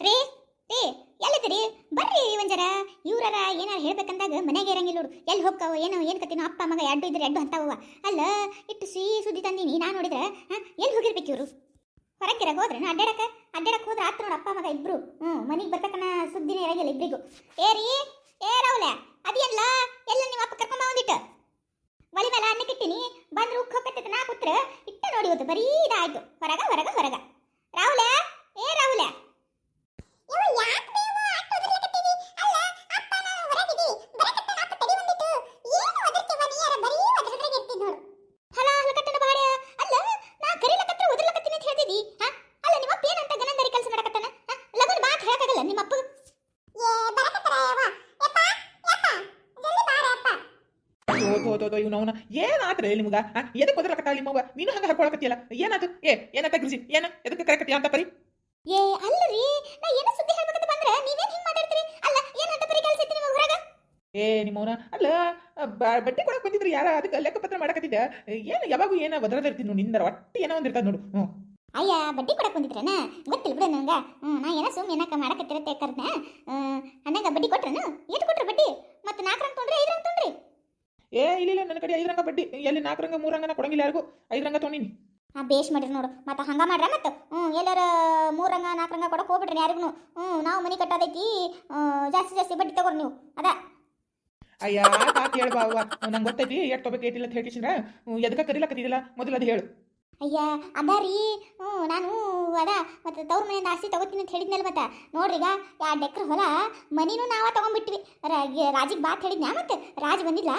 ರೀ ರೀ ಎಲ್ಲಿದ್ದೀರಿ ಬರ್ರಿ ಒಂಜರ ಇವ್ರರ ಏನಾರ ಹೇಳ್ಬೇಕಂದಾಗ ಮನೆಗೆ ಇರಂಗಿಲ್ಲ ನೋಡು. ಎಲ್ಲಿ ಹೋಗ್ತಾವ, ಏನೋ, ಏನು ಕತ್ತಿನೋ ಅಪ್ಪ, ಮಗ ಎಡ್ಡು ಇದ್ರೆ ಎಡ್ಡು ಅಂತಾವ ಅಲ್ಲ, ಇಟ್ಟು ಸಿಹಿ ಸುದ್ದಿ ತಂದೀನಿ, ನಾ ನೋಡಿದ್ರೆ, ಹಾ, ಎಲ್ಲಿ ಹೋಗಿರ್ಬೇಕು ಇವರು? ಹೊರಗಿರ ಹೋದ್ರೆ ಅಡ್ಡಾಡಕ ಅಡ್ಡಾಡಕ್ಕೆ ಹೋದ್ರೆ ಆತ್ ನೋಡು ಅಪ್ಪ, ಮಗ ಇಬ್ರು. ಹ್ಞೂ, ಮನೆಗೆ ಬರ್ತಕ್ಕನ ಸುದ್ದಿನೇ ಇರಂಗಿಲ್ಲ ಇಬ್ರಿಗೂ. ಏ ರೀ, ಏ ರಾವ್ಲೆ ಅದೇನಲ್ಲ? ಎಲ್ಲ ನಿಮ್ಮ ಅಪ್ಪ ಕರ್ಕೊಂಬ ಬಂದಿಟ್ಟು ಒಲಿ ಮೇಲೆ ಅನ್ನಕ್ಕೆ ಇಟ್ಟಿನಿ ಬಂದ್ರೆ ಉಕ್ಕ ಹೋಗತ್ತೆ ನಾ ಕೂತ್ರ, ಇಟ್ಟ ನೋಡಿ ಇವತ್ತು ಬರೀ ಇದಾಯ್ತು. ಹೊರಗ ಹೊರಗ ಹೊರಗ. ರಾಹುಲೆ ಏ ರಾಹುಲೆ ಹಲ ಹಲಕಟ್ಟನ ಬಾಡ್ಯ ಅಲ್ಲ ನಾ ಕರಿಲಕತ್ರ ಒದರ್ಲಕತ್ತೀನಿ ಅಂತ ಹೇಳ್ತಿದ್ದಿ ಹಾ ಅಲ್ಲ ನಿಮ್ಮ ಅಪ್ಪ ಏನಂತ ಗನಂದರಿ ಕೆಲಸ ಮಾಡಕತ್ತಾನ ಹಾ ಲಗನ್ ಹೇಳಕ್ಕಾಗಲ್ಲ ನಿಮ್ಮ ಅಪ್ಪ? ತೋ ತೋ ತೋ ತೋ ಇವ್ನು ಅವನ ಏನಾತ್ರೆ ನಿಮ್ಗ ಎದಕ್ಕೆ ಬದಲಕತ್ತ ನಿಮ್ಮವ್ವ ನೀನು ಹಂಗ ಹಾಕೊಳಕತ್ತಿಯಲ್ಲ? ಏನಾತು? ಏ ಏನತ್ತ ಗುರುಜಿ? ಏನ? ಎದಕ್ಕೆ ಕರೆಕತ್ತೀಯ ಅಂತ ಪರಿ? ಏ ಅಲ್ಲರಿ ನಾ ಏನೋ ಸುದ್ದಿ ಹೇಳ್ಬೇಕಂತ ಬಂದ್ರೆ ನೀವೇನ್ ಹಿಂಗ್ ಮಾತಾಡ್ತೀರಿ? ಅಲ್ಲ ಏನಂತ ಪರಿ ಕೆಲಸ ಐತಿ ನಿಮಗೆ ಹೊರಗ ಏ ನಿಮ್ಮವನ ಅಲ್ಲ ಬಟ್ಟೆ ಕೊಡಕ್ ಬಂದಿದ್ರು ಯಾರ? ಅದಕ್ಕೆ ಲೆಕ್ಕಪತ್ರ ಮಾಡಕತ್ತಿದ್ದ? ಏನು ಯಾವಾಗೂ ಏನ ಬದಲದಿರ್ತೀನಿ ನೋಡಿ ನಿಂದರ ಒಟ್ಟು ಏನೋ ಒಂದಿರ್ತದ ನೋಡು. ಹ್ಞೂ ಅಯ್ಯ ಬಡ್ಡಿ ಕೊಡಕ್ ಬಂದಿದ್ರನ? ಗೊತ್ತಿಲ್ಲ ಬಿಡ ನಂಗ. ಹ್ಞೂ ನಾ ಏನೋ ಸುಮ್ ಏನಕ್ಕ ಮಾಡಕತ್ತಿರತ್ತೆ ಕರ್ನ. ಅಣ್ಣಗ ಬಡ್ಡಿ ಕೊಟ್ರನು? ಎಷ್ಟು ಕೊಟ್ರ ಬಡ್ಡಿ? ಮತ್ತೆ ನಾಲ್ಕು ರಂಗ ತೊಂದ್ರೆ ಐದು ರಂಗ ತೊಂಡ್ರಿ? ಏ ಇಲ್ಲ ಇಲ್ಲ ನನ್ನ ಕಡೆ ಐದು ರಂಗ ಬಡ್ಡಿ. ಎಲ್ಲಿ ನಾಲ್ಕು ರಂಗ ಮೂರು ರಂಗನ ಕೊಡಂಗಿಲ್ಲ ಯಾರಿಗೂ. ಐದು ರಂಗ ತೊಗೊಂಡಿನಿ ಆ ಬೇಷ್ ಮಾಡಿರಿ ನೋಡು. ಮತ್ತೆ ಹಂಗ ಮಾಡ್ರ ಮತ್ತೆ? ಹ್ಞೂ ಎಲ್ಲಾರ ಮೂರು ರಂಗ ನಾಲ್ಕು ರಂಗ ಕೊಡಕ್ ಹೋಗ್ಬಿಡ್ರಿ ಯಾರಿಗೂ? ಹ್ಞೂ ನಾವು ಮನೆ ಕಟ್ಟೋದೈತಿ. ಜಾಸ್ತಿ ಜಾಸ್ತಿ ಬಡ್ಡಿ ತಗೋರಿ ನೀವು. ಅದ. ಅಯ್ಯ ಹೇಳ್ಬಾ ಅವ್ವ. ನಂಗೆ ಗೊತ್ತೈತಿ ಎಷ್ಟು ತೊಗೋಬೇಕು ಏಟಿಲ್ಲ ಅಂತ ಹೇಳ್ಕಿಸಿದ್ರ ಎದಕ್ಕೆ ಕರಿಲಕತ್ತಿದಿಲ್ಲ? ಮೊದಲು ಅದು ಹೇಳು. ಅಯ್ಯ ಅದ ರೀ ಹ್ಞೂ ನಾನು ಅದ ಮತ್ತೆ ತವ್ರ ಮನೆಯಿಂದ ಆಸ್ತಿ ತಗೋತೀನಿ ಅಂತ ಹೇಳಿದ್ನಲ್ಲ ಮತ್ತೆ. ನೋಡ್ರಿ ಈಗ ಎರಡು ಎಕ್ರೆ ಹೊಲ ಮನಿನೂ ನಾವ ತಗೊಂಡ್ಬಿಟ್ವಿ ರಾಜಿಗೆ ಬಾತ್ ಹೇಳಿದ್ನ ಮತ್ತೆ? ರಾಜ ಬಂದಿಲ್ಲ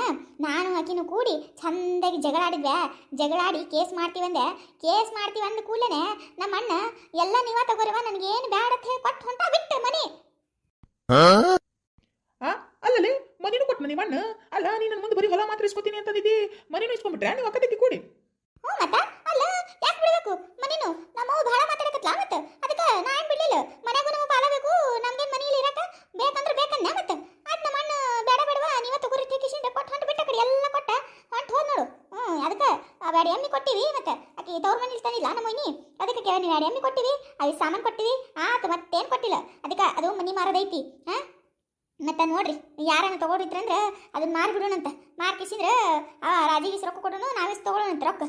ನಾನು ಆಕಿನೂ ಕೂಡಿ ಚಂದಾಗಿ ಜಗಳ ಜಗಳಾಡಿ ಜಗಳ ಆಡಿ ಕೇಸ್ ಮಾಡ್ತೀವಂದೆ ಕೇಸ್ ಮಾಡ್ತೀವಿ ಅಂದ ಕೂಡಲೇ ನಮ್ಮ ಅಣ್ಣ ಎಲ್ಲ ನೀವ ನನಗೆ ನನಗೇನು ಬ್ಯಾಡ ಅಂತ ಹೇಳಿ ಕೊಟ್ಟು ಹೊಂಟ ಬಿಟ್ಟು ಮನಿ. ಆ ಅಲ್ಲಲ್ಲಿ ಮನಿನೂ ಕೊಟ್ಟು ಮನಿ ಮಣ್ಣು ಅಲ್ಲ ನೀನು ಮುಂದೆ ಬರೀ ಹೊಲ ಮಾತ್ರ ಇಸ್ಕೊತೀನಿ ಅಂತಂದಿದ್ದಿ. ಮನಿನೂ ಇಸ್ಕೊಂಡ್ಬಿಟ್ರೆ ನೀವು ಅಕ್ಕದಕ್ಕೆ ಕೂಡಿ. ಹ್ಞೂ ಮತ್ತ? ಅಲ್ಲ, ಯಾಕೆ ಬಿಡಬೇಕು? ಮನಿನು ನಮ್ಮವ್ವ ಭಾಳ ಮಾತಾಡಕತ್ಲ ಮತ್ತೆ? ಅದಕ್ಕೆ ನಾ ಏನು ಬಿಡ್ಲಿಲ್ಲ? ಮನೆಗೂ ನಮ್ಮ ಪಾಲ ಬೇಕು ನಮ್ದೇನು ಮನೆಯಲ್ಲಿ ಇರಕ ಬೇಕಂದ್ರೆ ಬೇಕನ್ನ ಮತ್ತೆ? ಅದ್ ನಮ್ಮ ಬೇಡ ಬೇಡವಾ? ನೀವ ತಗೋರಿ ಟೀಕಿಸಿಂದ ಕೊಟ್ಟು ಹೊಂಟು ಬಿಟ್ಟ ಎಲ್ಲ ಕೊಟ್ಟ? ಹೊಂಟು ಹೋದ್ ನೋಡು. ಹ್ಞೂ, ಅದಕ್ಕೆ ಆ ಬ್ಯಾಡಿ ಎಮ್ಮಿ ಕೊಟ್ಟಿವಿ ಮತ್ತೆ? ಆಕಿ ತವ್ರ ಮನೇಲಿ ತಾನಿಲ್ಲ ನಮ್ಮ ಮನಿ? ಅದಕ್ಕೆ ಕೇಳ, ನೀವು ಬ್ಯಾಡಿ ಎಮ್ಮಿ ಕೊಟ್ಟಿವಿ ಅవి ಸಾಮಾನು ಕೊಟ್ಟಿವಿ, ಆತು ಮತ್ತೇನು ಕೊಟ್ಟಿಲ್ಲ? ಅದಕ್ಕೆ ಅದು ಮನಿ ಮಾರೋದೈತಿ ಹಾಂ? ಮತ್ತೆ ನೋಡ್ರಿ ಯಾರನ್ನ ತಗೊಂಡಿದ್ರಂದ್ರೆ ಅದನ್ನ ಮಾರ್ಬಿಡೋಣಂತ. ಮಾರ್ಕಿಸಿದ್ರೆ ಆ ರಾಜಿಗೆ ರೊಕ್ಕ ಕೊಡೋಣ ನಾವೇ ತಗೊಳ್ಳೋಣಂತ ರೊಕ್ಕ.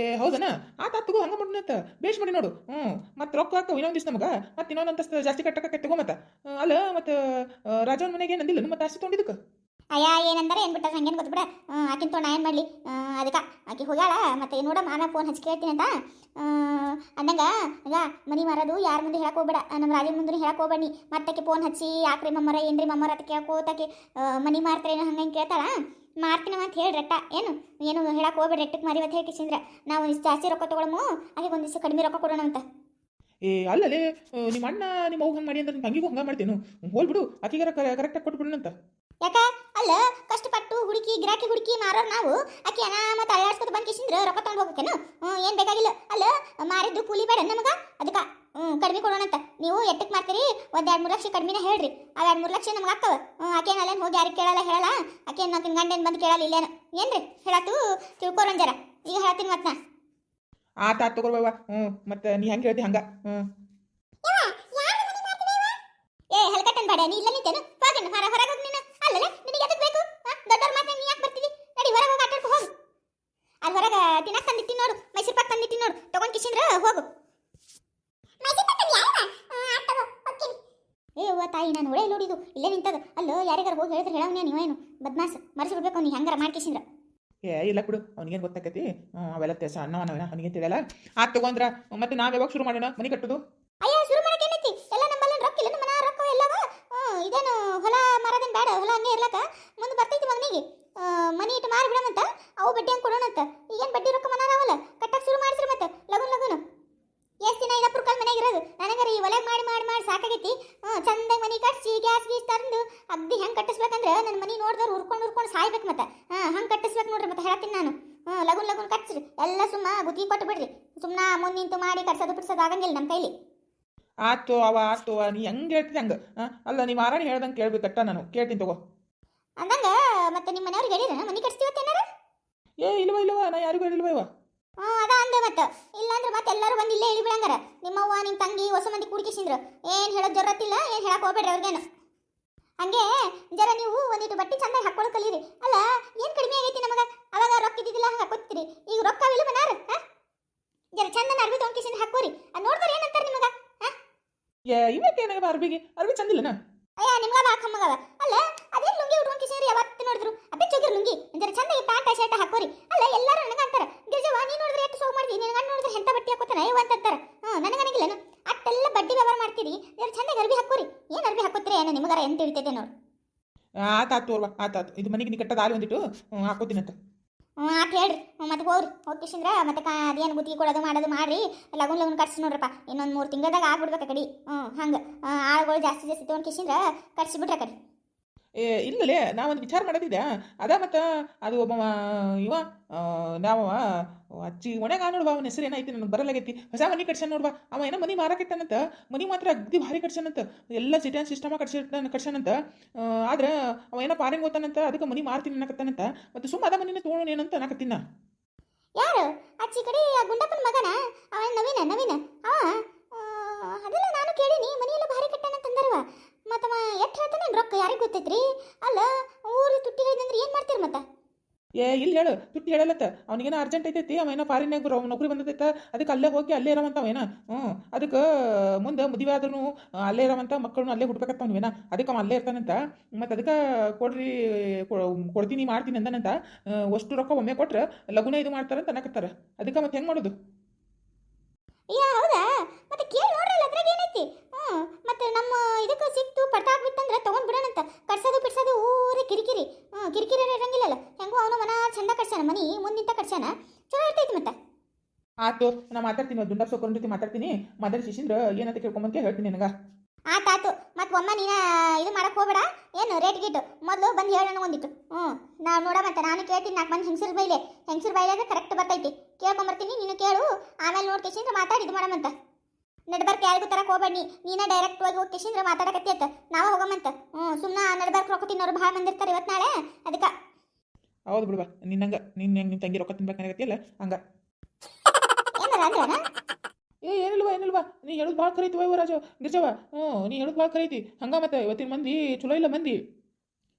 ಏ, ಹೌದನ? ಆ ತಗೋ, ಹಂಗ ಮಾಡ್ನಂತ ಬೇಷ್ ಮಾಡಿ ನೋಡು. ಹ್ಞೂ ಮತ್ತೆ ರೊಕ್ಕ ಹಾಕವು ಇನ್ನೊಂದು ದಿವ್ಸ ನಮಗ. ಮತ್ತೆ ಇನ್ನೊಂದು ಅಂತಸ್ತು ಜಾಸ್ತಿ ಕಟ್ಟಕ್ಕೆ ತಗೋ ಮತ್ತ. ಅಲ್ಲ, ಮತ್ತೆ ರಾಜವನ ಮನೆಗೆ ಏನಂದಿಲ್ಲ ಮತ್ತೆ ಆಸ್ತಿ ತೊಗೊಂಡಿದ್ದಕ್ಕೆ? ಅಯ್ಯ, ಏನಂದ್ರೆ, ಏನು ಬಿಟ್ಟಾಗ ಹಂಗೇನು ಗೊತ್ತು ಬಿಡ ಆಕಿನ ನಾ ಏನು ಮಾಡಲಿ? ಅದಕ್ಕೆ, ಆಕೆ ಹೋಗ್ಯಾಳ. ಮತ್ತೆ ನೋಡಮ್ಮ ಆಮೇಲೆ ಫೋನ್ ಹಚ್ಚಿ ಕೇಳ್ತೀನಿ ಅಂತ. ಅಂದಂಗ ಈಗ ಮನಿ ಮಾರೋದು ಯಾರ ಮುಂದೆ ಹೇಳಕ್ ಹೋಗ್ಬೇಡ. ನಮ್ಮ ರಾಜ ಮುಂದೆ ಹೇಳಕ್ ಹೋಗ್ಬೇಡಿ. ಮತ್ತೆ ಫೋನ್ ಹಚ್ಚಿ, ಯಾಕ್ರಿ ಮಮ್ಮರ, ಏನ್ರಿ ಮಮ್ಮರ ಅಂತ ಕೇಳ್ಕೋತಾಕಿ ಮನಿ ಮಾರ್ತಾರೆ ಹಿಂಗೆ ಕೇಳ್ತಾಳ. ಮಾರ್ತೀನಿ ಅಂತ ಹೇಳಿ ರಟ್ಟ ಏನು? ಏನು ಹೇಳಕ್ಕೆ ಹೋಗ್ಬೇಡ ರೆಟ್ಟಕ್ಕೆ ಮಾರಿ ಅಂತ ಹೇಳ್ಕಿಸಿಂದ್ರೆ ನಾವು ಇಷ್ಟು ಜಾಸ್ತಿ ರೊಕ್ಕ ತೊಗೊಳಮು ಹಾಗೆ ಒಂದು ದಿವಸ ಕಡಿಮೆ ರೊಕ್ಕ ಕೊಡೋಣ ಅಂತ. ಏ ಅಲ್ಲಲೇ ನಿಮ್ಮ ಅಣ್ಣ ನಿಮ್ಮ ಅವ್ವ ಹಂಗೆ ಮಾಡಿ ಅಂದ್ರೆ ನಿಮ್ಮ ತಂಗಿಗೂ ಹಂಗೆ ಮಾಡ್ತೇನು? ಹೋಲ್ಬಿಡು ಆಕಿಗಾರ ಕರೆಕ್ಟಾಗಿ ಕೊಟ್ಬಿಡೋಣಂತ ಯಾಕ? ಅಲ್ಲ ಕಷ್ಟಪಟ್ಟು ಹುಡುಕಿ ಗಿರಾಕಿ ಹುಡುಕಿ ಮಾರೋರು ನಾವು. ಆಕಿ ಅನಾಮತ ಅಳ್ಳಾಡ್ಸ್ಕೊತ ಬಂದ್ ಕಿಶಿಂದ್ರ ರೊಕ್ಕ ತೊಗೊಂಡು ಹೋಗಕ್ಕೇನು? ಹ್ಞೂ ಏನು ಬೇಕಾಗಿಲ್ಲ. ಅಲ್ಲ ಮಾರಿದ್ದು ಕೂಲಿ ಬೇಡ ನಮಗ. ಅದಕ್ಕೆ ಹ್ಞೂ ಕಡಿಮೆ ಕೊಡೋಣಂತ. ನೀವು ಎಟ್ಟಕ್ಕೆ ಮಾಡ್ತೀರಿ ಒಂದು ಎರಡು ಮೂರು ಲಕ್ಷ ಕಡಿಮೆನೇ ಹೇಳ್ರಿ. ಆ ಎರಡು ಮೂರು ಲಕ್ಷ ನಮ್ಗೆ ಹಾಕವ. ಹ್ಞೂ ಆಕೇನು ಅಲ್ಲೇನು ಹೋಗಿ ಯಾರಿಗೆ ಕೇಳಲ್ಲ ಹೇಳಲ್ಲ. ಆಕೇನು ತಿನ್ ಗಂಡೇನು ಬಂದು ಕೇಳಲ್ಲ ಇಲ್ಲೇನು. ಏನ್ರಿ? ಹೇಳತ್ತು ತಿಳ್ಕೊರಂಜರ ಈಗ ಹೇಳ್ತೀನಿ ಮತ್ತೆ ನಾ. ಆತ ಆತ ತಗೋರ್ಬವ ಹ್ಞೂ ಮತ್ತೆ ನೀ ಹೆಂಗೆ ಹೇಳ್ತಿ ಹಂಗೆ. ಹ್ಞೂ ಏ ಹೆಲ್ಕಟ್ಟನ್ ಬೇಡ ನೀ ಇಲ್ಲ ನಿಂತೇನು? ಹೋಗಣ್ಣ ಹೊರ ಹೊರಗೆ ಹೋಗಿ ನೀನು. ಅಲ್ಲಲ್ಲ ನಿನಗೆ ಎದಕ್ಕೆ ಬೇಕು? ದೊಡ್ಡವ್ರ ಮಾತ್ರ ನೀ ಯಾಕೆ ಬರ್ತೀವಿ ನಡಿ ಹೊರಗೆ ಹೋಗಿ ಆಟಾಡ್ಕೊ ಹೋಗು. ಅಲ್ಲಿ ಹೊರಗೆ ತಿನ್ನಕ್ಕೆ ತಂದಿಟ್ಟಿ ನೋಡು ಮೈಸೂರು ಪಾಕ್ ತಂದಿಟ್ಟಿ ನೋಡು. ತಗೊಂಡ್ ಕಿಶಿಂದ್ರ ಹೋಗು. ಏ ಅವ್ವ ತಾಯಿ, ನಾನು ಒಳ್ಳೆ ನೋಡಿದು ಇಲ್ಲೇ ನಿಂತದ ಅಲ್ಲೋ, ಯಾರಿಗಾರ ಹೋಗಿ ಹೇಳಿದ್ರೆ ಹೇಳವನೇ ನೀವೇನು ಬದ್ಮಾಸ್. ಮರ್ಸಿ ಬಿಡ್ಬೇಕು ಅವ್ನಿಗೆ. ಹೆಂಗಾರ ಮಾಡ್ಕಿಸಿಂದ್ರ ಏ, ಇಲ್ಲ ಬಿಡು. ಅವ್ನಿಗೇನು ಗೊತ್ತಾಕತಿ? ಅವೆಲ್ಲ ತೆಸ ಅನ್ನವನ ಅವನಿಗೆ ತಿಳಿಯಲ್ಲ? ಆ ತಗೊಂಡ್ರ ಮತ್ತೆ ನಾವು ಯಾವಾಗ ಶುರು ಮಾಡೋಣ? ಮನೆ ಕಟ್ಟೋದು ಅಯ್ಯ ಶುರು ಮಾಡಕ್ಕೆ ಏನೈತಿ ಎಲ್ಲ ನಮ್ಮಲ್ಲಿ ರೊಕ್ಕ ಇಲ್ಲ ನಮ್ಮ ಮನ ರೊಕ್ಕ ಎಲ್ಲವ ಹ್ಮ್, ಇದೇನು ಹೊಲ ಮಾರೋದೇನು ಬೇಡ ಹೊಲ ಹಂಗೆ ಇರ್ಲಕ್ಕ ಮುಂದೆ ಬರ್ತೈತಿ ಮಗನಿಗೆ ಮನಿ ಇಟ್ಟು ಮಾರಿ ಬಿಡಮಂತ ಅವು ಬಡ್ಡಿ ಹಂಗೆ ಕೊಡೋಣಂತ ಈಗೇನು ಬಡ್ಡಿ ರೊಕ್ಕ ಮನಾರವಲ್ಲ ಕಟ್ಟಕ್ಕೆ ಶುರು ಮಾಡಿಸ್ರಿ ಮತ್ತೆ ಲಗುನ್ ಲಗುನು ಎಷ್ಟು ದಿನ ಇದಪ್ಪರು ಕಲ್ ಮನೆಗೆ ಇರೋದು ನನಗರ ಈ ಒಲೆಗೆ ಮಾಡಿ ಮಾಡಿ ಮಾಡಿ ಸಾಕಾಗೈತಿ ಹ್ಞೂ ಚಂದಾಗಿ ಮನೆ ಕಟ್ಸಿ ಗ್ಯಾಸ್ ಗೀಸ್ ತಂದು ಅಗ್ದಿ ಹೆಂಗೆ ಕಟ್ಟಿಸ್ಬೇಕಂದ್ರೆ ನನ್ನ ಮನೆ ನೋಡಿದವ್ರು ಹುರ್ಕೊಂಡು ಹುರ್ಕೊಂಡು ಸಾಯ್ಬೇಕು ಮತ್ತೆ ಹಾಂ ಹಂಗೆ ಕಟ್ಟಿಸ್ಬೇಕು ನೋಡ್ರಿ ಮತ್ತೆ ಹೇಳ್ತೀನಿ ನಾನು. ಹ್ಞೂ ಲಗುನ್ ಲಗುನ್ ಕಟ್ಸ್ರಿ. ಎಲ್ಲ ಸುಮ್ಮ ಗುತ್ತಿಗೆ ಕೊಟ್ಟು ಬಿಡ್ರಿ. ಸುಮ್ಮನ ಮುಂದೆ ನಿಂತು ಮಾಡಿ ಕಟ್ಸೋದು ಬಿಡ್ಸೋದು ಆಗಂಗಿಲ್ಲ ನಮ್ಮ ಕೈಲಿ. ಆತು ಅವ ಆತು ಅವ ನೀ ಹೆಂಗೆ ಹೇಳ್ತೀನಿ ಹಂಗೆ? ಅಲ್ಲ ನೀವು ಆರಾಣಿ ಹೇಳ್ದಂಗೆ ಕೇಳ್ಬೇಕಟ್ಟ ನಾನು. ಕೇಳ್ತೀನಿ ತಗೋ. ಅಂದಂಗ ಮತ್ತೆ ನಿಮ್ಮ ಮನೆಯವ್ರಿಗೆ ಹೇಳಿದ್ರೆ ಮನೆ ಕಟ್ಸ್ತೀವತ್ತೇನಾರ ಏ ಇಲ್ವ ಇಲ್ವ ನಾ ಯಾರಿಗೂ ಹೇಳಿಲ್ವ ಇವ? ಹ್ಞೂ ಅದ ಅಂದೆ ಮತ್ತೆ. ಇಲ್ಲಾಂದ್ರೆ ಮತ್ತೆ ಎಲ್ಲರೂ ಬಂದು ಇಲ್ಲೇ ಇಳಿಬಿಡಂಗಾರ ನಿಮ್ಮವ್ವ ನಿಮ್ಮ ತಂಗಿ ಹೊಸ ಮಂದಿ ಕೂಡ್ಕಿಸಿಂದ್ರು ಏನು ಹೇಳೋದು ಜರತ್ತಿಲ್ಲ ಏನು ಹೇಳಕ್ ಹೋಗ್ಬೇಡ್ರಿ ಅವ್ರಿಗೇನು. ಹಂಗೆ ಜರ ನೀವು ಒಂದಿಟ್ಟು ಬಟ್ಟೆ ಚಂದ ಹಾಕ್ಕೊಳ್ಳೋ ಕಲೀರಿ. ಅಲ್ಲ ಏನು ಕಡಿಮೆ ಆಗೈತಿ ನಮಗ? ಅವಾಗ ರೊಕ್ಕ ಇದ್ದಿದ್ದಿಲ್ಲ ಹಂಗೆ ಹಾಕೋತೀರಿ ಈಗ ರೊಕ್ಕ ಅವಿಲ್ಲ ಬನಾರ ಹ? ಜರ ಚಂದನ ಅರ್ಬಿ ತೊಗೊಂಡ್ಕಿಸಿಂದ ಹಾಕೋರಿ ಅದು ನೋಡ್ತಾರೆ ಏನಂತಾರೆ ನಿಮಗ ಇವಕ್ಕೆ ಏನಾಗದ ಅರ್ಬಿಗೆ? ಅರ್ಬಿ ಚಂದಿಲ್ಲನ ಅಯ್ಯ ನಿಮ್ಗ ಬಾ ಕಮ್ಮಗವ ಅಲ್ಲ ಅದೇ ಲುಂಗಿ ಉಟ್ಕೊಂಡ್ ಕಿಸಿರಿ ಯಾವತ್ತು ನೋಡಿದ್ರು? ಅಪ್ಪೆ ಚೋಗಿರ್ ಲುಂಗಿ. ಜರ ಚಂದ ಪ್ಯಾಂಟ್ ಶರ್ಟ್ ಹಾಕೋರಿ ಅಲ್ಲ ಎಲ್ಲರೂ ನನಗೆ ಅಂತಾರ ಗಿರ್ಜವ ನೀ ನೋಡಿದ್ರೆ ಎಷ್ಟು ಸೋಗ್ ಮಾಡ್ತೀನಿ ನಿನಗೆ ನೋಡಿದ್ರೆ ಹೆಂತ ಬಟ್ಟೆ ಹಾಕೋತಾನ? ಅಯ್ಯೋ ಅಂತ ಅಂತಾರ. ಹ್ಞೂ ನನಗನಿಗಿಲ್ಲನು ಅಟ್ಟೆಲ್ಲ ಬಡ್ಡಿ ವ್ಯವಹಾರ ಮಾಡ್ತೀರಿ. ಜರ ಚಂದ ಅರ್ಬಿ ಹಾಕೋರಿ ಏನು ಅರ್ಬಿ ಹಾಕೋತ್ರಿ? ಏನು ನಿಮಗಾರ ಎಂತ ತಿಳಿತೈತೆ ನೋಡು. ಆತಾತು ಆತ ಆತಾತು ಇದು ಮನೆಗೆ ನೀ ಕಟ್ಟದ ಆಲಿ ಒಂದಿಟ್ಟು ಹ್ಞೂ ಹಾಕೋತೀನಂತ ಆತ ಹೇಳ್ರಿ. ಮತ್ತೆ ಹೋಗ್ರಿ. ಹೋಗ್ಕಿಸಿಂದ್ರ ಮತ್ತೆ ಕಾ ಅದೇನು ಗುತ್ತಿಗೆ ಕೊಡೋದು ಮಾಡೋದು ಮಾಡ್ರಿ. ಲಗುನ್ ಲಗುನ್ ಕಟ್ಸಿ ನೋಡ್ರಪ್ಪ. ಇನ್ನೊಂದು ಮೂರು ತಿಂಗಳದಾಗ ಆಗ್ಬಿಡ್ಬೇಕು ಕಡೆ. ಹ್ಞೂ ಹಂಗೆ. ಆಳುಗಳು ಜಾಸ್ತಿ ಜಾಸ್ತಿ ತೊಗೊಂಡು ಕಿಸಿಂದ್ರ ಕಟ್ಸಿ ಬಿಡ್ರಿ ಆ ಕಡೆ. ಏ ಇಲ್ಲಲೇ ನಾವೊಂದು ವಿಚಾರ ಮಾಡೋದಿದೆ ಅದ ಮತ್ತು ಅದು ಒಬ್ಬ ಇವ ನಾವು ಅಚ್ಚಿ ಒಣಗ ನೋಡುವ ಅವನ ಹೆಸರು ಏನೈತಿ ನನಗೆ ಬರಲಾಗೈತಿ. ಹೊಸ ಮನೆ ಕಟ್ಸನ್ ನೋಡುವ. ಅವ ಏನೋ ಮನೆ ಮಾರಕತ್ತಾನಂತ ಮನೆ ಮಾತ್ರ ಅಗ್ದಿ ಭಾರಿ ಕಟ್ಸನಂತ ಎಲ್ಲ ಸಿಟಿಯನ್ ಸಿಸ್ಟಮ ಕಟ್ಸಿರ್ತಾನೆ ಕಟ್ಸ್ಯಾನಂತ. ಆ, ಆದ್ರೆ ಅವ ಏನೋ ಪಾರಿಂಗ್ ಓದ್ತಾನಂತ ಅದಕ್ಕೆ ಮನೆ ಮಾರ್ತೀನಿ ಅನ್ನಕತ್ತಾನಂತ. ಮತ್ತು ಸುಮ್ಮ ಅದ ಮನಿನ ತೊಗೊಳೋಣ ಏನಂತ ಅನ್ನಕತ್ತೀನ? ಯಾರು? ಅಚ್ಚಿ ಕಡೆ ಗುಂಡಪ್ಪನ ಮಗನ ಅವ ನವೀನ ನವೀನ ಅವ ಆ, ಅದೆಲ್ಲ ನಾನು ಕೇಳೀನಿ ಮನೆಯೆಲ್ಲ ಭಾರಿ ಕಟ್ಟಾನ ತಂದರವ ಮತ್ತವ ಎಷ್ಟು ಹೇಳ್ತಾನೆ ರೊಕ್ಕ ಯಾರಿಗೆ ಗೊತ್ತೈತ್ರಿ ಅಲ್ಲ ಊರು ತುಟ್ಟಿ ಹೇಳಿದಂದ್ರೆ ಏನು ಮಾಡ್ತೀರಿ ಮತ್ತ ಏ, ಇಲ್ಲಿ ಹೇಳು ತುಟ್ಟಿ ಹೇಳಲತ್ತ ಅವನಿಗೇನೋ ಅರ್ಜೆಂಟ್ ಐತೈತಿ ಏನೋ ಫಾರಿನಾಗ ನೌಕರಿ ಬಂದೈತ, ಅದಕ್ಕೆ ಅಲ್ಲೇ ಹೋಗಿ ಅಲ್ಲೇ ಇರೋವಂಥ ಅವೇನ ಹ್ಞೂ ಅದಕ್ಕೆ ಮುಂದೆ ಮದುವೆ ಆದ್ರೂ ಅಲ್ಲೇ ಇರೋವಂಥ ಮಕ್ಕಳನ್ನು ಅಲ್ಲೇ ಹುಡ್ಬೇಕತ್ತ ಅವನೇನ ಅದಕ್ಕೆ ಅವ ಅಲ್ಲೇ ಇರ್ತಾನಂತ. ಮತ್ತು ಅದಕ್ಕೆ ಕೊಡ್ರಿ ಕೊಡ್ತೀನಿ, ಮಾಡ್ತೀನಿ ಅಂದನಂತ. ಅಷ್ಟು ರೊಕ್ಕ ಒಮ್ಮೆ ಕೊಟ್ರೆ ಲಗುನ ಇದು ಮಾಡ್ತಾರಂತ ಅನ್ನಕತ್ತಾರ. ಅದಕ್ಕೆ ಮತ್ತೆ ಹೆಂಗೆ ಮಾಡೋದು? ಹೌದಾ? ಮತ್ತೆ ಕೇಳಿ ನೋಡ್ರಲ್ಲ, ಅದ್ರಾಗ ಏನೈತಿ? ಹ್ಞೂ ಮತ್ತು ನಮ್ಮ ಇದಕ್ಕೆ ಸಿಕ್ತು ಪಡ್ತಾಕ್ ಬಿತ್ತಂದ್ರೆ ತೊಗೊಂಡು ಬಿಡೋಣಂತ. ಕಟ್ಸೋದು ಬಿಡ್ಸೋದು ಊರೇ ಕಿರಿಕಿರಿ. ಹ್ಞೂ ಕಿರಿಕಿರಿ ಇರಂಗಿಲ್ಲಲ್ಲ ಹೆಂಗೋ ಅವನು ಮನ ಚಂದ ಕಟ್ಸ್ಯಾನ ಮನಿ ಮುಂದಿಂತ ಕಟ್ಸ್ಯಾನ. ಚಲೋ ಇರ್ತೈತಿ ಮತ್ತೆ. ಆತು ನಾ ಮಾತಾಡ್ತೀನಿ ದುಂಡಪ್ಪ ಸೊಕ್ಕರ ಜೊತೆ ಮಾತಾಡ್ತೀನಿ. ಮಾತಾಡಿ ಶಿಶಿಂದ್ರ ಏನಂತ ಕೇಳ್ಕೊಂಬಂತ ಹೇಳ್ತೀನಿ ನಿನಗೆ. ಆತಾತು ಮತ್ತೆ ಒಮ್ಮ ನೀನ ಇದು ಮಾಡಕ್ ಹೋಗಬೇಡ. ಏನು ರೇಟ್ ಗೀಟು ಮೊದಲು ಬಂದು ಹೇಳೋಣ ಒಂದಿಟ್ಟು. ಹ್ಞೂ ನಾವು ನೋಡ ಮತ್ತೆ ನಾನು ಕೇಳ್ತೀನಿ ನಾಲ್ಕು ಮಂದಿ ಹೆಂಗಸರು ಬೈಲೆ. ಹೆಂಗಸರು ಬೈಲಾಗ ಕರೆಕ್ಟ್ ಬರ್ತೈತಿ. ಕೇಳ್ಕೊಂಬರ್ತೀನಿ ನೀನು ಕೇಳು. ಆಮೇಲೆ ನೋಡಿ ಕೇಸಿಂದ್ರ ಮಾತಾಡಿ ಇದು ಮಾಡಮಂತ ನಡ್ಬರ್ಕ್ ಯಾರಿಗೂ ತರಕ್ ಹೋಗ್ಬೇಡಿ. ನೀನ ಡೈರೆಕ್ಟ್ ಹೋಗಿ ಹೋಗಿ ಕೇಸಿಂದ್ರ ಮಾತಾಡಕತ್ತಿ ಅಂತ ನಾವು ಹೋಗಮಂತ ಹ್ಞೂ ಸುಮ್ಮನೆ ನಡ್ಬರ್ಕ್ ರೊಕ್ಕ ತಿನ್ನೋರು ಭಾಳ ಮಂದಿ ಇರ್ತಾರೆ ಇವತ್ತು ನಾಳೆ. ಅದಕ್ಕೆ ಹೌದು ಬಿಡುವ ನಿನ್ನಂಗ ನಿನ್ನ ಹೆಂಗೆ ನಿಮ್ಮ ತಂಗಿ ರೊಕ್ಕ ತಿನ್ಬೇಕನ್ನಗತ್ತಿಲ್ಲ ನನಗತ್ತಿಲ್ಲ ಹಂಗ. ಏ ಏನಿಲ್ವ ಏನಿಲ್ವ. ನೀ ಹೇಳುದು ಭಾಳ ಖರೀತಿ ವೈವ ರಾಜು. ಗಿರ್ಜವ ಹ್ಞೂ ನೀ ಹೇಳುದು ಭಾಳ ಖರೀತಿ. ಹಂಗ ಮತ್ತೆ ಇವತ್ತಿನ ಮಂದಿ ಚಲೋ ಇಲ್ಲ ಮಂದಿ.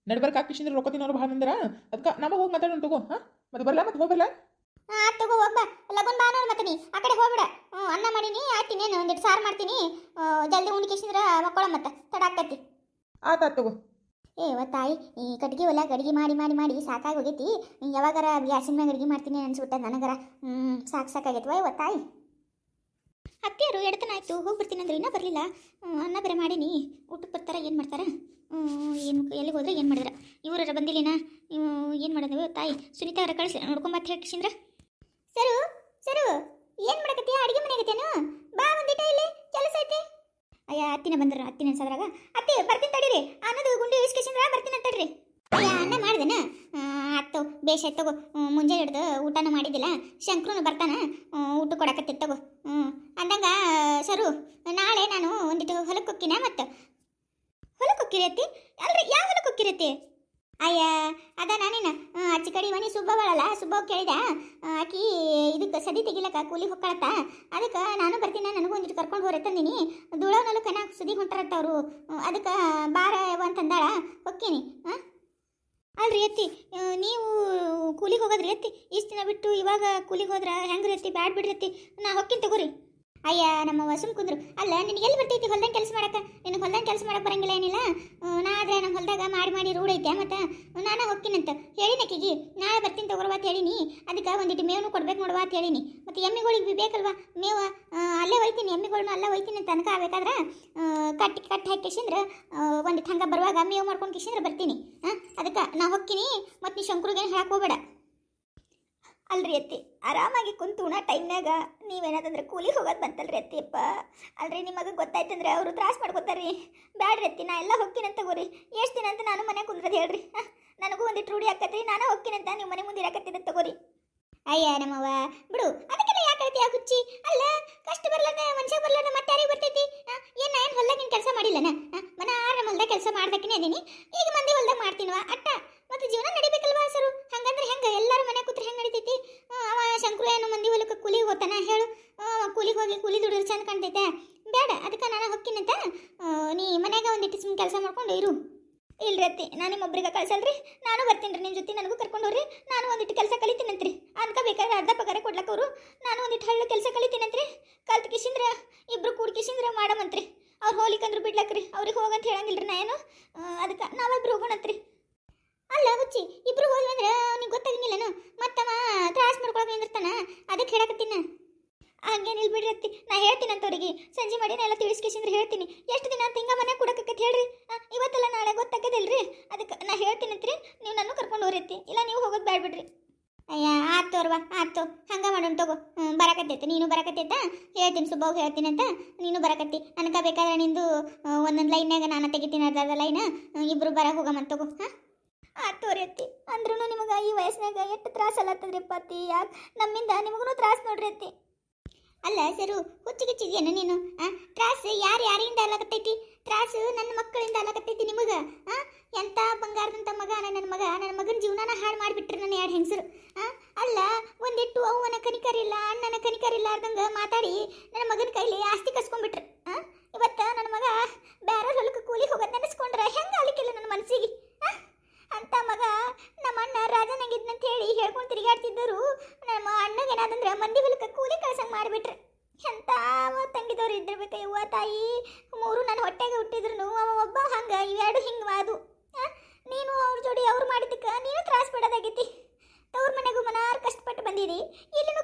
ನಡ್ಬರ್ಕ್ ಹಾಕಿಸಿದ್ರೆ ರೊಕ್ಕ ತಿನ್ನೋರು ಭಾಳ ಮಂದಿರ. ಅದಕ್ಕೆ ನಮಗೆ ಹೋಗಿ ಮಾತಾಡೋಣ ತಗೋ ಹಾಂ? ಮತ್ತೆ ಬರಲ್ಲ ಮತ್ತೆ ಹೋಗಲ್ಲ ಆತ್ ತಗೋ ಹೋಗ್ಬಾ ಲಗುನ್ ಬಾ ನೋಡು ಮತ್ತೆ ನೀ ಆ ಕಡೆ ಹೋಗ್ಬೇಡ. ಹ್ಞೂ ಅನ್ನ ಮಾಡೀನಿ ಆಯ್ತೀನಿ ಏನು ಒಂದಿಟ್ಟು ಸಾರು ಮಾಡ್ತೀನಿ. ಜಲ್ದಿ ಉಂಡು ಕೇಸಿಂದ್ರ ಮಕ್ಕಳ ಮತ್ತೆ. ತಡ ಆಗ್ತೈತಿ. ಆತಾತ್ ತಗೋ. ಏ ತಾಯಿ ಈ ಕಟ್ಗೆ ಒಲ್ಯಾಗ ಅಡುಗೆ ಮಾಡಿ ಮಾಡಿ ಮಾಡಿ ಸಾಕಾಗಿ ಹೋಗೈತಿ. ಯಾವಾಗಾರ ಗ್ಯಾಸಿನ ಮ್ಯಾಗ ಅಡುಗೆ ಮಾಡ್ತೀನಿ ಅನ್ಸ್ಬಿಟ್ಟ ನನಗರ. ಹ್ಞೂ ಸಾಕು ಸಾಕಾಗೈತಿ ವೈ ತಾಯಿ ಅತ್ತೆಯರು ಎಡತನ ಆಯ್ತು. ಹೋಗಿ ಬರ್ತೀನಿ ಅಂದ್ರೆ ಇನ್ನೂ ಬರಲಿಲ್ಲ. ಅನ್ನ ಬೇರೆ ಮಾಡೀನಿ. ಊಟಕ್ಕೆ ಬರ್ತಾರ ಏನು ಮಾಡ್ತಾರ? ಏನು ಎಲ್ಲಿಗೆ ಹೋದ್ರೆ ಏನು ಮಾಡಿದ್ರೆ? ಇವರ ಬಂದಿಲ್ಲಿನ? ಏನು ಮಾಡೋದು ತಾಯಿ ಸುನೀತಾ ಅವರ ಕಳಿಸಿ ನೋಡ್ಕೊಂಬತ್ತು ಹೇಳ್ಕಿಸಿಂದ್ರ ಸರು ಸರು, ಏನು ಮಾಡಕತ್ತೀಯ ಅಡಿಗೆ ಮನೆಗತ್ತೇನು? ಬಾ ಒಂದಿಟ ಇಲ್ಲಿ, ಕೆಲಸ ಐತೆ. ಅಯ್ಯ, ಅತ್ತಿನ ಬಂದ್ರ, ಅತ್ತಿನ ಅನ್ಸದ್ರಾಗ. ಅತ್ತಿ, ಬರ್ತೀನಿ ತಡೀರಿ. ಅನ್ನೋದು ಗುಂಡಿ ಇಸ್ಕೇಶಂದ್ರ ಬರ್ತೀನಿ ತಡ್ರಿ. ಅಯ್ಯ, ಅನ್ನ ಮಾಡ್ದೇನ? ಆತು, ಬೇಷ್ ಆಯ್ತು ತಗೋ. ಮುಂಜಾನೆ ಹಿಡ್ದು ಊಟನೂ ಮಾಡಿದ್ದಿಲ್ಲ. ಶಂಕ್ರೂನು ಬರ್ತಾನ. ಊಟ ಕೊಡಕತ್ತಿ ತಗೋ. ಹ್ಞೂ ಅಂದಂಗ, ಸರು, ನಾಳೆ ನಾನು ಒಂದಿಟ್ಟು ಹೊಲಕ್ಕೆ ಹೊಕ್ಕಿನ ಮತ್ತು? ಹೊಲಕ್ಕೆ ಹೊಕ್ಕಿರತ್ತಿ ಅಲ್ರಿ, ಯಾವ ಹೊಲಕ್ಕೆ ಹೋಗ್ಕಿರಿ ಅತ್ತಿ? ಅಯ್ಯ ಅದ ನಾನೇನ ಅಚ್ಚ ಕಡೆ ಮನೆ ಸುಬ್ಬವಳಲ್ಲ ಸುಬ್ಬವ್ ಕೇಳಿದ. ಆಕಿ ಇದಕ್ಕೆ ಸದಿ ತೆಗಿಲಕ್ಕ ಕೂಲಿ ಹೊಕ್ಕಳತ್ತ. ಅದಕ್ಕೆ ನಾನು ಬರ್ತೀನಿ ನನಗೂ ಒಂದಿಟ್ಟು ಕರ್ಕೊಂಡು ಹೋರೆ ತಂದಿನಿ. ದುಳವನಲ್ಲೂ ಕನ ಸುದಿ ಹೊಂಟರತ್ತವರು ಅದಕ್ಕೆ ಬಾರ ಅಂತಂದಾಳ. ಹೊಕ್ಕೀನಿ ಹಾಂ ಅಲ್ರಿ ಎತ್ತಿ ಆ, ನೀವು ಕೂಲಿಗೆ ಹೋಗೋದ್ರಿ ಎತ್ತಿ. ಇಷ್ಟು ದಿನ ಬಿಟ್ಟು ಇವಾಗ ಕೂಲಿಗೆ ಹೋದ್ರೆ ಹೆಂಗ್ರಿ ಎತ್ತಿ? ಬ್ಯಾಡ್ ಬಿಡ್ರಿ ಎತ್ತಿ. ನಾ ಹೊಕ್ಕಿನ ತಗೋರಿ. ಅಯ್ಯ, ನಮ್ಮ ವಸುಮ್ ಕುಂದ್ರು. ಅಲ್ಲ, ನಿನಗೆ ಎಲ್ಲಿ ಬರ್ತೈತಿ ಹೊಲ್ದಾಗ ಕೆಲಸ ಮಾಡಕ್ಕೆ? ನಿನಗೆ ಹೊಲ್ದಾಗ ಕೆಲಸ ಮಾಡಕ್ಕೆ ಬರಂಗಿಲ್ಲ ಏನಿಲ್ಲ? ನಾ ಆದ್ರೆ ನಮ್ಮ ಹೊಲ್ದಾಗ ಮಾಡಿ ಮಾಡಿ ರೂಢ ಐತೆ, ಮತ್ತೆ? ನಾನು ಹೋಗ್ತೀನಂತ. ಹೇಳಿನಕ್ಕಿಗೆ ನಾಳೆ ಬರ್ತೀನಿ ತಗೋರ್ವ ಅಂತ ಹೇಳಿನಿ. ಅದಕ್ಕೆ ಒಂದಿಟ್ಟು ಮೇವನು ಕೊಡ್ಬೇಕು ನೋಡುವ ಅಂತ ಹೇಳಿನಿ. ಮತ್ತು ಎಮ್ಮಿಗಳಿಗೆ ಬಿ ಬೇಕಲ್ವಾ? ಮೇವ ಅಲ್ಲೇ ಒಯ್ತೀನಿ ಎಮ್ಮಿಗಳನ್ನ ಅಲ್ಲೇ ಒಯ್ತೀನಿ ಅಂತ ಅನ್ಕ ಬೇಕಾದ್ರೆ ಕಟ್ಟಿ ಕಟ್ಟಿ ಹಾಕಿ ಕಿಶಿಂದ್ರೆ ಒಂದಿಟ್ಟು ಹಂಗೆ ಬರುವಾಗ ಮೇವು ಮಾಡ್ಕೊಂಡು ಕಿಶಿಂದ್ರೆ ಬರ್ತೀನಿ. ಹಾಂ, ಅದಕ್ಕೆ ನಾ ಹೋಗ್ತೀನಿ ಮತ್ತು ನೀ ಶಂಕರಿಗೆ ಹೇಳಕ್ಕೆ ಅಲ್ರಿ ಅತ್ತಿ, ಆರಾಮಾಗಿ ಕುಂತು ಉಣ ಟೈಮ್ನಾಗ ನೀವೇನಾದಂದ್ರೆ ಕೂಲಿ ಹೋಗೋದು ಬಂತಲ್ರಿ ಅತ್ತಿಯಪ್ಪ ಅಲ್ರಿ ನಿಮಗೆ ಗೊತ್ತಾಯ್ತಂದ್ರೆ ಅವರು ತ್ರಾಸ ಮಾಡ್ಕೋತಾರ್ರಿ. ಬ್ಯಾಡ್ರಿ ಅತ್ತಿ, ನಾ ಎಲ್ಲ ಹೊಕ್ಕಿನಂತ ತಗೋರಿ. ಎಷ್ಟು ದಿನ ಅಂತ ನಾನು ಮನೆ ಕುಂದ್ರದು ಹೇಳ್ರಿ. ನನಗೂ ಒಂದಿಟ್ಟು ರೂಢಿ ಆಕತ್ರಿ, ನಾನು ಹೊಕ್ಕಿನಂತ ನೀವು ಮನೆ ಮುಂದೆ ಇರಾಕತ್ತಿದ್ದ ತಗೋರಿ. ಅಯ್ಯ ನಮ್ಮವ್ವ, ಬಿಡು, ಅದಕ್ಕೆಲ್ಲ ಯಾಕೆ ಹೇಳ್ತೀಯ ಹುಚ್ಚಿ? ಅಲ್ಲ, ಕಷ್ಟ ಬರ್ಲಾರ್ದ ಮನುಷ್ಯ ಬರ್ಲಾರ್ದ, ಮತ್ತೆ ಯಾರಿಗೆ ಬರ್ತೈತಿ? ಏನು ಏನ್ ನಾ ಏನು ಹೊಲ್ದಾಗಿನ ಕೆಲಸ ಮಾಡಿಲ್ಲನ? ಮನ ಆರಾಮ ಕೆಲಸ ಮಾಡ್ದಕ್ಕಿನೇ ಅದೀನಿ ಈಗ ಮಂದಿ ಹೊಲ್ದಾಗ ಮಾಡ್ತೀನವ ಅಟ್ಟ ಮತ್ತೆ ಜೀವನ ನಡಿಬೇಕಲ್ವಾ ಸರು ಹಂಗಂದ್ರೆ ಹೆಂಗ ಎಲ್ಲರೂ ಮನೆ ಕೂತ್ರೆ ಹೆಂಗ್ ನಡಿತೈತಿ ಆ, ಅವ ಶಂಕರು ಏನು ಮಂದಿ ಹೊಲಕ್ಕೆ ಹೊಕ್ಕಿನಂತ ಆ, ನೀ ಮನ್ಯಾಗ ಒಂದಿಟ್ಟು ಸುಮ್ಮನೆ ಕೆಲಸ ಮಾಡ್ಕೊಂಡು ಇರು ಅತ್ತಿ ನಾನು ನಿಮ್ಮೊಬ್ರಿಗೆ ಕಳ್ಸಲ್ರಿ? ನಾನು ಬರ್ತೀನಿ ರೀ ನಿಮ್ಮ ಜೊತೆ ನನಗೂ ಕರ್ಕೊಂಡು ಹೋಗ್ರಿ. ನಾನು ಒಂದಿಟ್ಟು ಕೆಲಸ ಕಲಿತೀನಂತ್ರಿ. ಅದಕ್ಕೆ ಬೇಕಾದ್ರೆ ಅರ್ಧ ಪಗಾರ ಕೊಡ್ಲಕ್ಕ ಅವರು. ನಾನು ಒಂದಿಟ್ಟು ಹಳ್ಳು ಕೆಲಸ ಕಲಿತೀನಂತ್ರಿ. ಕಲ್ತು ಕಿಶಿಂದ್ರ, ಇಬ್ರು ಕೂಡ್ ಕಿಶಿಂದ್ರ ಮಾಡಮಂತ್ರಿ. ಅವ್ರು ಹೋಲಿಕಂದ್ರು ಬಿಡ್ಲಕ್ರಿ. ಅವ್ರಿಗೆ ಹೋಗಂತ ಹೇಳಂಗಿಲ್ಲ ನಾ ಏನು? ಅದಕ್ಕೆ ನಾವಿಬ್ರು ಹೋಗೋಣಂತ್ರಿ. ಅಲ್ಲ ಹುಚ್ಚಿ, ಇಬ್ರು ಹೋದ್ವಿ ಅಂದ್ರೆ ಅವ್ನಿಗೆ ಗೊತ್ತಾಗಂಗಿಲ್ಲನು ಮತ್ತವ ತ್ರಾಸ್ ಮಾಡ್ಕೊಳಕ್ ನಿಂದಿರ್ತಾನ? ಅದಕ್ಕೆ ಹೇಳಕತ್ತೀನ? ಹಂಗೇನಿಲ್ಲ ಬಿಡ್ರಿ ಅತ್ತಿ. ನಾ ಹೇಳ್ತೀನಿ ಅಂತ ಅವ್ರಿಗೆ ಸಂಜೆ ಮಾಡಿ ಎಲ್ಲ ತಿಳಿಸ್ಕೇಶಂದ್ರೆ ಹೇಳ್ತೀನಿ. ಎಷ್ಟು ದಿನ ಅಂತ ಹಿಂಗ ಮನೆ ಕೊಡಕತ್ತೆ ಹೇಳ್ರಿ. ಇವತ್ತೆಲ್ಲ ನಾಳೆ ಗೊತ್ತಾಗದಿಲ್ರಿ? ಅದಕ್ಕೆ ನಾ ಹೇಳ್ತೀನಿ ಅಂತ್ರಿ. ನೀವು ನನ್ನ ಕರ್ಕೊಂಡು ಹೋಗ್ರಿ ಇಲ್ಲ ನೀವು ಹೋಗೋದು ಬೇಡ ಬಿಡ್ರಿ. ಅಯ್ಯ ಆತು ತೋರ್ವಾ ಆತು ಹಂಗೆ ಮಾಡೋಣ ತಗೋ. ಬರಕತ್ತೈತೆ. ನೀನು ಬರಕತ್ತೈತ? ಹೇಳ್ತೀನಿ ಸುಬ್ಬಾವ್ ಹೇಳ್ತೀನಿ ಅಂತ. ನೀನು ಬರಕತ್ತಿ. ನನಗೆ ಬೇಕಾದ್ರೆ ನಿಂದು ಒಂದೊಂದು ಲೈನ್ಯಾಗ ನಾನು ತೆಗಿತೀನಿ ಅರ್ಧ ಲೈನ್ ಇಬ್ರು ಬರ ಹೋಗಮ್ಮ ತಗೋ. ಹಾಂ? ಆತು ಅತ್ತಿ. ಅಂದ್ರೂ ನಿಮಗೆ ಈ ವಯಸ್ಸಿನಾಗ ಎಷ್ಟು ತ್ರಾಸ ಅತ್ತದ್ರಿ ಪತಿ ಯಾಕೆ? ನಮ್ಮಿಂದ ನಿಮಗೂ ತ್ರಾಸ ನೋಡ್ರಿ ಅತ್ತಿ. ಅಲ್ಲ ಸರು ಹುಚ್ಚಿಗಿಚ್ಚಿದ್ಯೇನು ನೀನು? ಆ, ತ್ರಾಸು ಯಾರು ಯಾರಿಂದ ಅಲ್ಲಾಗತ್ತೈತಿ ತ್ರಾಸು ನನ್ನ ಮಕ್ಕಳಿಂದ ಅಲ್ಲಾಗತ್ತೈತಿ ನಿಮಗ? ಆ ಬಂಗಾರದಂತ ಮಗ, ನನ್ನ ಮಗ, ನನ್ನ ಮಗನ ಜೀವನನ ಹಾಳು ಮಾಡಿಬಿಟ್ರು ನನ್ನ ಎರಡು ಹೆಂಗಸರು? ಆ, ಅಲ್ಲ, ಒಂದಿಟ್ಟು ಅವನ ಕನಿಕರಿಲ್ಲ, ಅಣ್ಣನ ಕನಿಕರಿಲ್ಲಾರ್ದಂಗ ಮಾತಾಡಿ ನನ್ನ ಮಗನ ಕೈಲಿ ಆಸ್ತಿ ಕಸ್ಕೊಂಡ್ಬಿಟ್ರು ಆ ಇವತ್ತ ನನ್ನ ಮಗ ಬ್ಯಾರ ಹೊಲಕ್ಕೆ ಕೂಲಿ ಹೋಗೋದು ನೆನೆಸ್ಕೊಂಡ್ರೆ ಹೆಂಗೆ ಅಲಿಕ್ಕಿಲ್ಲ ನನ್ನ ಮನಸ್ಸಿಗೆ ಆ? ಅಂತ ಮಗ ನಮ್ಮ ಅಣ್ಣ ರಾಜನಾಗಿದ್ನಂತ ಹೇಳಿ ಹೇಳ್ಕೊಂಡು ತಿರುಗಾಡ್ತಿದ್ದರು ನಮ್ಮ ಅಣ್ಣಗೇನಾದಂದ್ರೆ ಮಂದಿ ಹೊಲಕ್ಕೆ ಕೂಲಿ ಕಳ್ಸಂಗ್ ಮಾಡಿಬಿಟ್ರೆ ಎಂತ ತಂಗಿದವ್ರು ಇದ್ದಿರ್ಬೇಕು ಯವ್ವ ತಾಯಿ ಮೂರು ನನ್ನ ಹೊಟ್ಟೆಗೆ ಹುಟ್ಟಿದ್ರು ಅವ ಒಬ್ಬ ಹಂಗ ಇವೆರಡು ಹಿಂಗೆ ವಾದು ಆ? ನೀನು ಅವ್ರ ಜೋಡಿ ಅವ್ರು ಮಾಡಿದ್ದಕ್ಕೆ ನೀನು ತ್ರಾಸ ಬಿಡೋದಾಗೈತಿ ತವ್ರ ಮನೆಗೂ ಮನಾರ್ ಕಷ್ಟಪಟ್ಟು ಬಂದಿರಿ. ಇಲ್ಲಿನೂ